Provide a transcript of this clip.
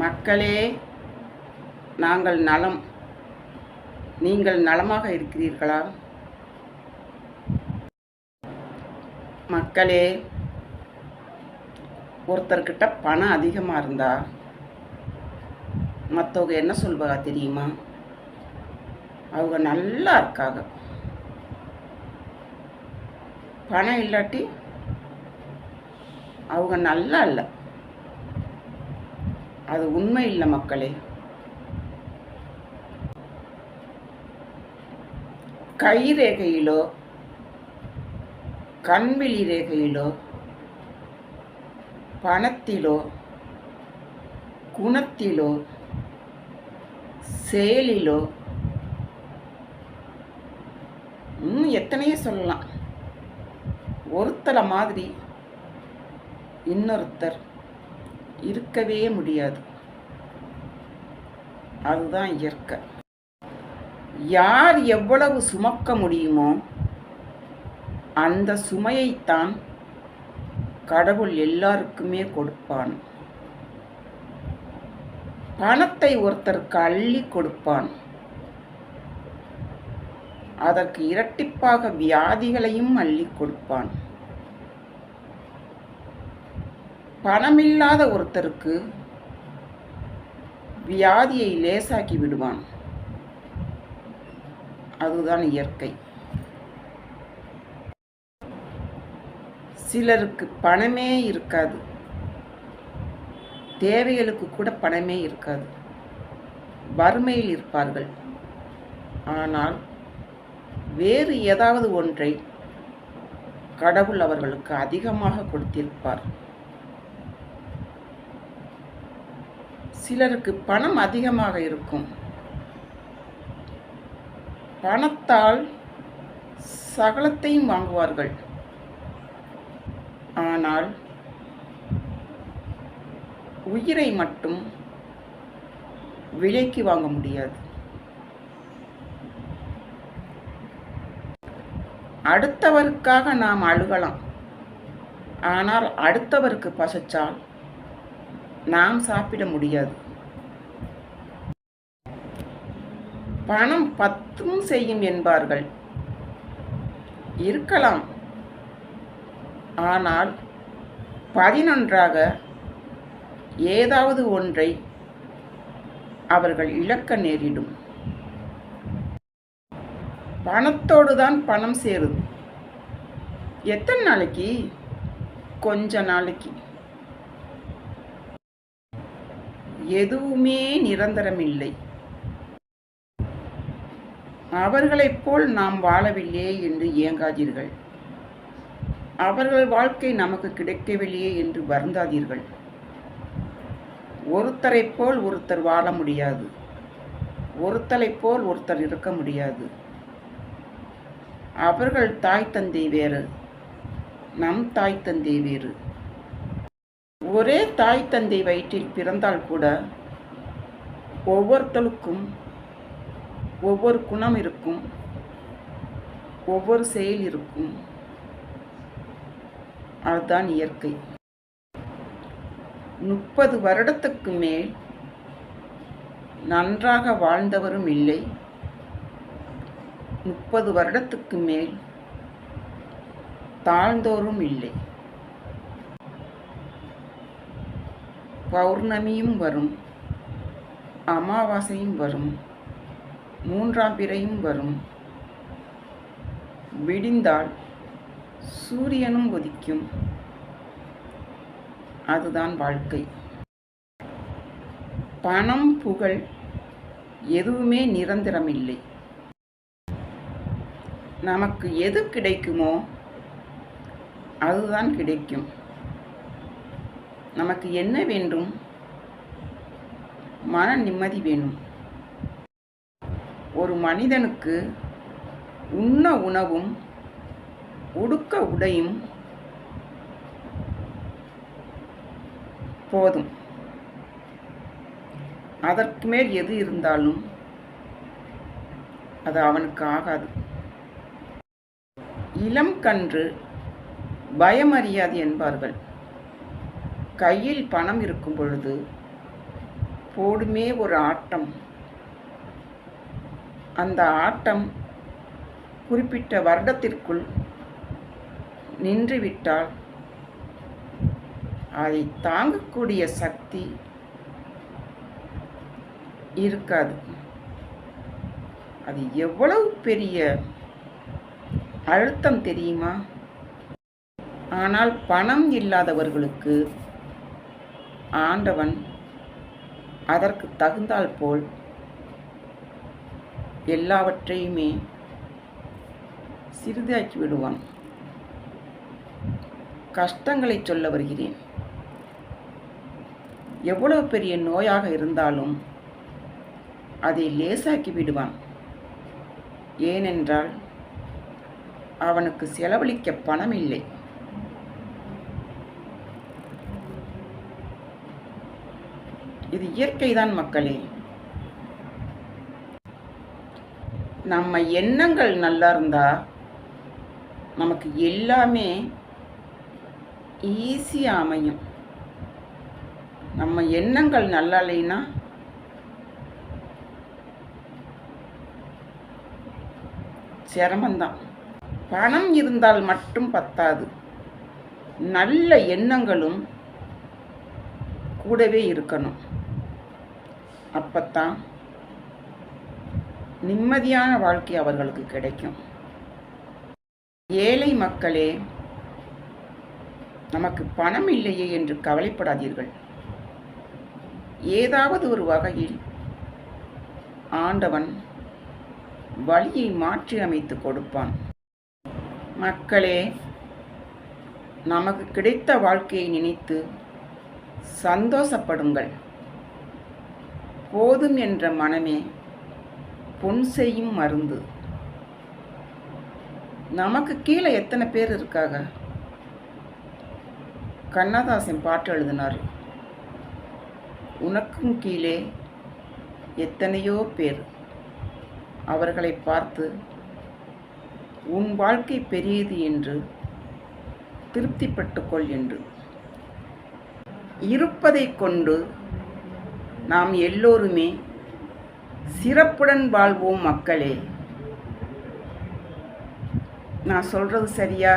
மக்களே நாங்கள் நலம். நீங்கள் நலமாக இருக்கிறீர்களா? மக்களே ஒருத்தர்கிட்ட பணம் அதிகமாக இருந்தா மற்றவங்க என்ன சொல்வாங்க தெரியுமா? அவங்க நல்லா இருக்காங்க. பணம் இல்லாட்டி அவங்க நல்லா இல்லை. அது உண்மை இல்லை மக்களே. கை ரேகையிலோ கண்விழி ரேகையிலோ பணத்திலோ குணத்திலோ செயலிலோ இன்னும் எத்தனையோ சொல்லலாம். ஒருத்தரை மாதிரி இன்னொருத்தர் இருக்கவே முடியாது. அதுதான் இயற்கை. யார் எவ்வளவு சுமக்க முடியுமோ அந்த சுமையைத்தான் கடவுள் எல்லாருக்குமே கொடுப்பான். பணத்தை ஒருத்தருக்கு அள்ளி கொடுப்பான். அதற்கு இரட்டிப்பாக வியாதிகளையும் அள்ளி கொடுப்பான். பணமில்லாத ஒருத்தருக்கு வியாதியை லேசாக்கி விடுவான். அதுதான் இயற்கை. சிலருக்கு பணமே இருக்காது. தேவைகளுக்கு கூட பணமே இருக்காது. வறுமையில் இருப்பார்கள். ஆனால் வேறு ஏதாவது ஒன்றை கடவுள் அவர்களுக்கு அதிகமாக கொடுத்திருப்பார். சிலருக்கு பணம் அதிகமாக இருக்கும். பணத்தால் சகலத்தையும் வாங்குவார்கள். ஆனால் உயிரை மட்டும் விலைக்கு வாங்க முடியாது. அடுத்தவருக்காக நாம் அழுகலாம். ஆனால் அடுத்தவருக்கு பசைச்சால் நாம் சாப்பிட முடியாது. பணம் பத்தும் செய்யும் என்பார்கள். இருக்கலாம். ஆனால் பதினொன்றாக ஏதாவது ஒன்றை அவர்கள் இழக்க நேரிடும். பணத்தோடு தான் பணம் சேருது எத்தனை நாளைக்கு? கொஞ்ச நாளைக்கு. எதுவுமே நிரந்தரமில்லை. அவர்களைப் போல் நாம் வாழவில்லையே என்று ஏங்காதீர்கள். அவர்கள் வாழ்க்கை நமக்கு கிடைக்கவில்லையே என்று வருந்தாதீர்கள். ஒருத்தரைப் போல் ஒருத்தர் வாழ முடியாது. ஒருத்தரைப் போல் ஒருத்தர் இருக்க முடியாது. அவர்கள் தாய் தந்தை வேறு நம் தாய் தந்தை வேறு. ஒரே தாய் தந்தை வயிற்றில் பிறந்தால் கூட ஒவ்வொருத்தருக்கும் ஒவ்வொரு குணம் இருக்கும் ஒவ்வொரு செயல் இருக்கும். அதுதான் இயற்கை. முப்பது வருடத்துக்கு மேல் நன்றாக வாழ்ந்தவரும் இல்லை. முப்பது வருடத்துக்கு மேல் தாழ்ந்தோரும் இல்லை. பௌர்ணமியும் வரும். அமாவாசையும் வரும். மூன்றாம் பிறையும் வரும். விடிந்தால் சூரியனும் உதிக்கும். அதுதான் வாழ்க்கை. பணம் புகழ் எதுவுமே நிரந்தரமில்லை. நமக்கு எது கிடைக்குமோ அதுதான் கிடைக்கும். நமக்கு என்ன வேண்டும்? மன நிம்மதி வேணும் ஒரு மனிதனுக்கு உண்ண உணவும் உடுக்க உடையும் போதும். அதற்கு மேல் எது இருந்தாலும் அது அவனுக்கு ஆகாது. இளம் கன்று பயமறியாது என்பார்கள். கையில் பணம் இருக்கும் பொழுது போடுமே ஒரு ஆட்டம். அந்த ஆட்டம் குறிப்பிட்ட வருடத்திற்குள் நின்றுவிட்டால் அதை தாங்கக்கூடிய சக்தி இருக்காது. அது எவ்வளவு பெரிய அழுத்தம் தெரியுமா? ஆனால் பணம் இல்லாதவர்களுக்கு ஆண்டவன் அதற்கு தகுந்தால் போல் எல்லாவற்றையுமே சிறிதாக்கி விடுவான். கஷ்டங்களை சொல்ல வருகிறேன். எவ்வளவு பெரிய நோயாக இருந்தாலும் அதை லேசாக்கி விடுவான். ஏனென்றால் அவனுக்கு செலவழிக்க பணம் இல்லை இது இயற்கைதான் மக்களே. நம்ம எண்ணங்கள் நல்லா இருந்தா நமக்கு எல்லாமே ஈஸியாக அமையும். நம்ம எண்ணங்கள் நல்லா இல்லைன்னா சிரமந்தான் பணம் இருந்தால் மட்டும் பத்தாது. நல்ல எண்ணங்களும் கூடவே இருக்கணும். அப்பத்தான் நிம்மதியான வாழ்க்கை அவர்களுக்கு கிடைக்கும். ஏழை மக்களே நமக்கு பணம் இல்லையே என்று கவலைப்படாதீர்கள். ஏதாவது ஒரு வகையில் ஆண்டவன் வழியை மாற்றி அமைத்து கொடுப்பான். மக்களே நமக்கு கிடைத்த வாழ்க்கையை நினைத்து சந்தோஷப்படுங்கள். போதும் என்ற மனமே பொன் செய்யும் மருந்து. நமக்கு கீழே எத்தனை பேர் இருக்காங்க? கண்ணதாசன் பாட்டு எழுதினார். உனக்கும் கீழே எத்தனையோ பேர். அவர்களை பார்த்து உன் வாழ்க்கை பெரியது என்று திருப்திப்பட்டுக்கொள் என்று. இருப்பதை கொண்டு நாம் எல்லோருமே சிறப்புடன் வாழ்வோம் மக்களே. நான் சொல்கிறது சரியா?